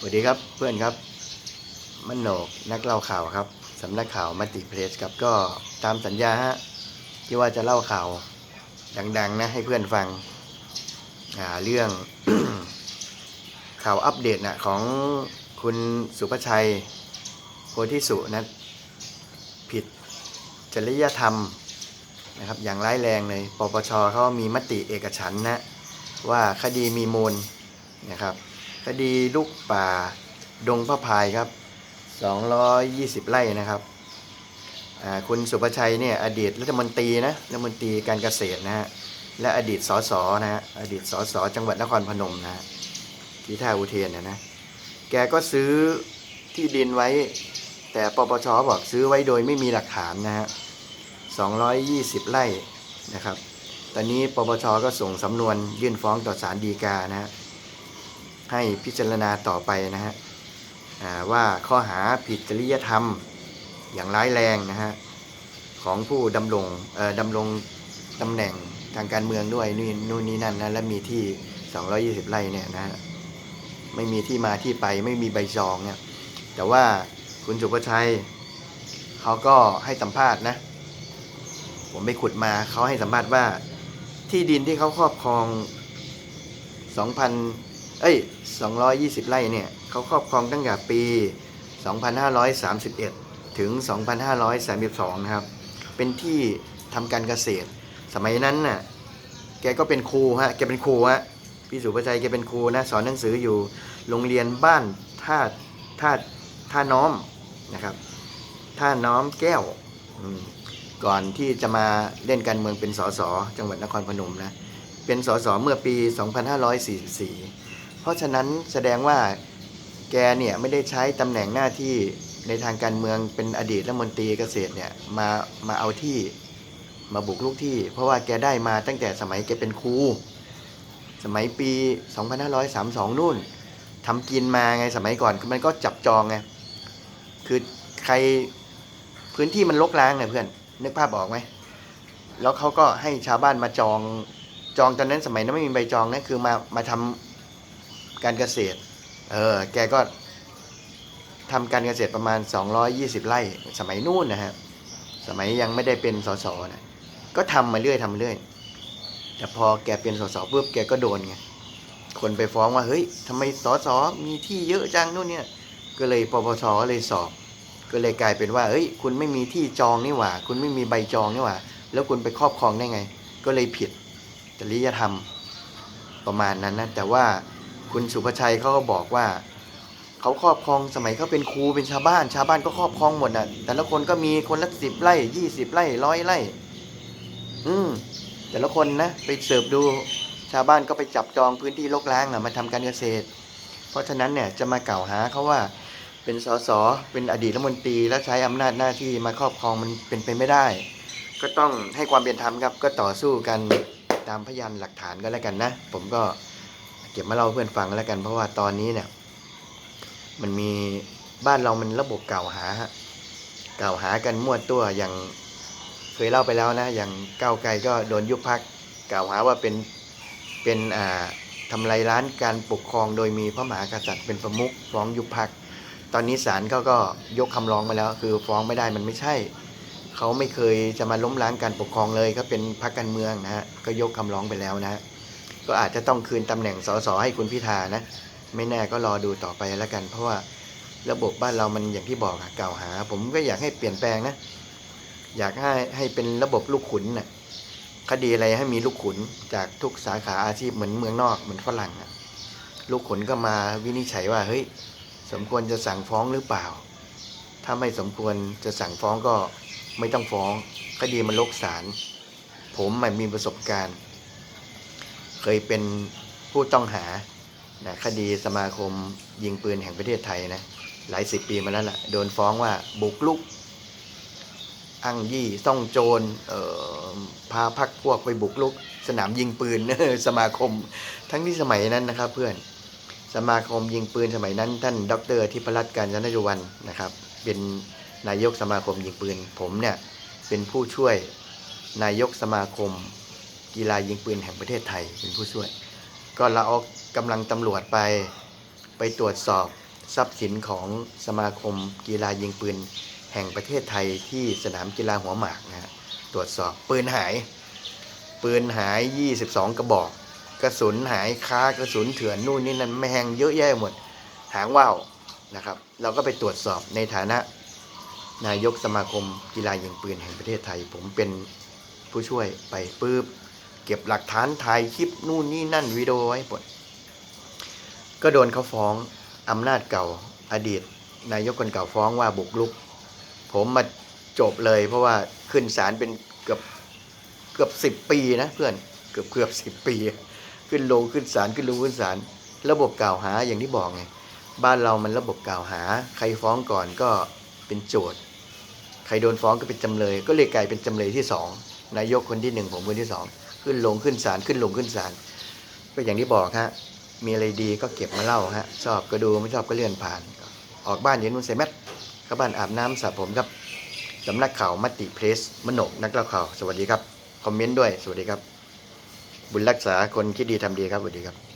สวัสดีครับเพื่อนครับมันโหนกนักเล่าข่าวครับสำนักข่าวมัติเพรสครับก็ตามสัญญาฮะที่ว่าจะเล่าข่าวดัง ๆ นะให้เพื่อนฟังอ่าเรื่องข่าวอัปเดตนะของคุณสุภชัย โพธิสุนะผิดจริยธรรมนะครับอย่างร้ายแรงเลยปปชเขามีมติเอกฉันนะว่าคดีมีมูลนะครับ คดีลูกป่าดงพระพายครับ 220 ไร่นะครับคุณสุภชัยเนี่ยอดีตรัฐมนตรีนะรัฐมนตรีการเกษตรนะฮะและอดีตสสนะฮะอดีตสสจังหวัดนครพนมนะฮะที่ท่าอุเทนนะนะแกก็ซื้อที่ดินไว้ แต่ปปชบอกซื้อไว้โดยไม่มีหลักฐานนะฮะ220 ไร่นะครับ ตอนนี้ปปชก็ส่งสำนวนยื่นฟ้องต่อศาลฎีกานะฮะ ให้พิจารณาต่อไปนะฮะว่าข้อหาผิดจริยธรรมอย่างร้ายแรงนะฮะของผู้ดำรงดำรงตำแหน่งทางการเมืองด้วยนี่นู่นนี่นั่นนะและมีที่ 220 ไร่เนี่ยนะฮะไม่มีที่มาที่ไปไม่มีใบจองเนี่ยแต่ว่าคุณสุภชัยเขาก็ให้สัมภาษณ์นะ ผมไปขุดมาเขาให้สัมภาษณ์ว่า ที่ดินที่เขาครอบครอง 2,000 เอ้ย 220 ไร่เนี่ยเขาครอบครองตั้งแต่ปี 2531 ถึง 2532 นะครับ เป็นที่ทำการเกษตร สมัยนั้นน่ะ แกก็เป็นครูฮะ แกเป็นครูฮะ พี่สุภชัยแกเป็นครูนะ สอนหนังสืออยู่โรงเรียนบ้านท่าท่าท่าน้อมนะครับ ท่าน้อมแก้ว ก่อนที่จะมาเล่นการเมืองเป็นสสจังหวัดนครพนมนะ เป็นสสเมื่อปี 2544 ราะฉะนั้นแสดงว่าแกเนี่ยไม่ได้ใช้ตำแหน่งหน้าที่ในทางการเมืองเป็นอดีตรัฐมนตรีเกษตรเนี่ยมามาเอาที่มาบุกลุกที่ เพราะว่าแกได้มาตั้งแต่สมัยแกเป็นครูสมัยปี 2532 นู่นทำกินมาไงสมัยก่อนมันก็จับจองไงคือใครพื้นที่มันลกล้างไงเพื่อนนึกภาพออกไหมแล้วเขาก็ให้ชาวบ้านมาจองจองตอนนั้นสมัยนั้นไม่มีใบจองนะคือมามาทำ การเกษตร เออ แกก็ทำการเกษตรประมาณ 220 ไร่ สมัยนู่นนะฮะ สมัยยังไม่ได้เป็นสสนะก็ทำมาเรื่อยทำมาเรื่อย แต่พอแกเป็นสสปุ๊บแกก็โดนไง คนไปฟ้องว่า เฮ้ยทำไมสสมีที่เยอะจังนู่นเนี่ย ก็เลยปปชก็เลยสอบ ก็เลยกลายเป็นว่า เฮ้ย คุณไม่มีที่จองนี่หว่า คุณไม่มีใบจองนี่หว่า แล้วคุณไปครอบครองได้ไง ก็เลยผิดจริยธรรมประมาณนั้นนะ แต่ว่า คุณสุภชัยเขาก็บอกว่าเขาครอบครองสมัยเขาเป็นครูเป็นชาวบ้าน ชาวบ้านก็ครอบครองหมดอะ แต่ละคนก็มีคนละสิบไร่ยี่สิบไร่ร้อยไร่ อืมแต่ละคนนะไปเสิร์ฟดูชาวบ้านก็ไปจับจองพื้นที่รกร้างอะมาทำการเกษตร เพราะฉะนั้นเนี่ยจะมากล่าวหาเขาว่าเป็นสสเป็นอดีตรัฐมนตรีแล้วใช้อำนาจหน้าที่มาครอบครองมันเป็นไปไม่ได้ ก็ต้องให้ความเป็นธรรมครับก็ต่อสู้กันตามพยานหลักฐานก็แล้วกันนะ ผมก็ เก็บมาเล่าเพื่อนฟังแล้วกัน เพราะว่าตอนนี้เนี่ย มันมีบ้านเรามันระบบเก่าหาฮะกล่าหากันมั่วตัวอย่างเคยเล่าไปแล้วนะ อย่างก้าวไกลก็โดนยุบพักกล่าวหาว่าเป็นเป็นอ่าทำลายร้านการปกครองโดยมีพระมหากษัตริย์เป็นประมุขฟ้องยุบพักตอนนี้ศาลเขาก็ยกคำร้องมาแล้ว คือฟ้องไม่ได้มันไม่ใช่ เขาไม่เคยจะมาล้มล้างการปกครองเลยเขาเป็นพรรคการเมืองนะฮะก็ยกคำร้องไปแล้วนะฮะ ก็อาจจะต้องคืนตำแหน่งสสให้คุณพิธานะ ไม่แน่ก็รอดูต่อไปแล้วกัน เพราะว่าระบบบ้านเรามันอย่างที่บอกอะกล่าวหา ผมก็อยากให้เปลี่ยนแปลงนะ อยากให้ให้เป็นระบบลูกขุนนะคดีอะไรให้มีลูกขุนจากทุกสาขาอาชีพเหมือนเมืองนอกเหมือนฝรั่งอะลูกขุนก็มาวินิจฉัยว่าเฮ้ยสมควรจะสั่งฟ้องหรือเปล่า ถ้าไม่สมควรจะสั่งฟ้องก็ไม่ต้องฟ้องคดีมันลกศาลผมมันมีประสบการณ์ เคยเป็นผู้ต้องหานะคดีสมาคมยิงปืนแห่งประเทศไทยนะหลายสิบปีมาแล้วล่ะโดนฟ้องว่าบุกลุกอ้างยี่ซ่องโจรพาพักพวกไปบุกลุก สนามยิงปืนสมาคม ทั้งที่สมัยนั้นนะครับเพื่อนสมาคมยิงปืนสมัยนั้น ท่านดรทิพรัตน์การจนยุวันนะครับ เป็นนายกสมาคมยิงปืน ผมเนี่ยเป็นผู้ช่วยนายกสมาคม กีฬายิงปืนแห่งประเทศไทยเป็นผู้ช่วย ก็เราเอากำลังตำรวจไปไปตรวจสอบทรัพย์สินของสมาคมกีฬายิงปืนแห่งประเทศไทยที่สนามกีฬาหัวหมากนะฮะตรวจสอบปืนหาย ปืนหาย 22 กระบอก กระสุนหายค้ากระสุนเถื่อนนู่นนี่นั่นแมงเยอะแยะหมด หางว่าวนะครับ เราก็ไปตรวจสอบในฐานะนายกสมาคมกีฬายิงปืนแห่งประเทศไทย ผมเป็นผู้ช่วยไปปื๊บ เก็บหลักฐานถ่ายคลิปนู่นนี่นั่นวิดีโอไว้หมดก็โดนเขาฟ้องอำนาจเก่าอดีต นายกคนเก่าฟ้องว่าบุกรุก ผมมาจบเลย เพราะว่าขึ้นศาลเป็นเกือบเกือบสิบปีนะเพื่อนเกือบเกือบสิบปี ขึ้นลงขึ้นศาลขึ้นลงขึ้นศาลระบบกล่าวหาอย่างที่บอกไงบ้านเรามันระบบกล่าวหา ใครฟ้องก่อนก็เป็นโจทย์ ใครโดนฟ้องก็เป็นจำเลย ก็เลยกลายเป็นจำเลยที่สองนายกคนที่หนึ่งผมคนที่สอง ขึ้นลงขึ้นศาลขึ้นลงขึ้นศาลก็อย่างที่บอกฮะมีอะไรดีก็เก็บมาเล่าฮะชอบก็ดูไม่ชอบก็เลื่อนผ่าน ออกบ้านเย็นนุ่นใส่แมทเข้าบ้านอาบน้ำสระผมครับสำนักข่าวมติเพรสมโนกนักเล่าข่าวสวัสดีครับ คอมเมนต์ด้วยสวัสดีครับ บุญรักษาคนคิดดีทำดีครับสวัสดีครับ